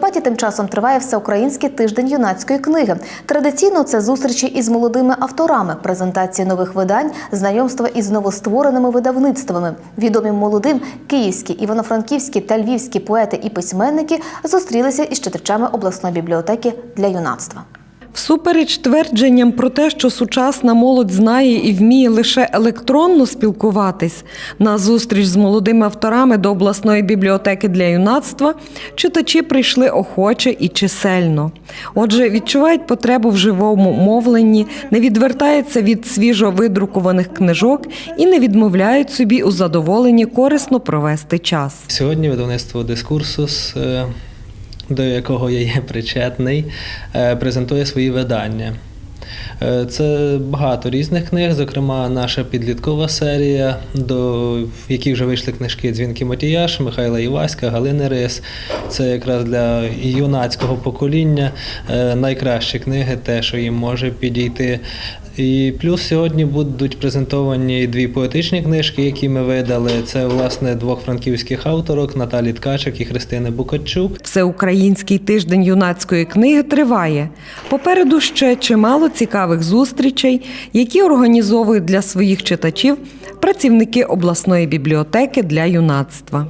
Паті тим часом триває всеукраїнський тиждень юнацької книги. Традиційно це зустрічі із молодими авторами, презентації нових видань, знайомства із новоствореними видавництвами. Відомі молодим київські, івано-франківські та львівські поети і письменники зустрілися із читачами обласної бібліотеки для юнацтва. Всупереч твердженням про те, що сучасна молодь знає і вміє лише електронно спілкуватись, на зустріч з молодими авторами до обласної бібліотеки для юнацтва читачі прийшли охоче і чисельно. Отже, відчувають потребу в живому мовленні, не відвертаються від свіжо видрукуваних книжок і не відмовляють собі у задоволенні корисно провести час. Сьогодні видавництво Дискурсус, е, до якого я є причетний, е, презентує свої видання. Е, Це багато різних книг, зокрема, наша підліткова серія, до якій вже вийшли книжки Дзвінки Матіяш, Михайла Іваська, Галини Рис. Це якраз для юнацького покоління е, найкращі книги, те, що їм може підійти. І плюс сьогодні будуть презентовані дві поетичні книжки, які ми видали. Це власне двох франківських авторок Наталі Ткачик і Христини Букачук. Всеукраїнський тиждень юнацької книги триває. Попереду ще чимало цікавих зустрічей, які організовують для своїх читачів працівники обласної бібліотеки для юнацтва.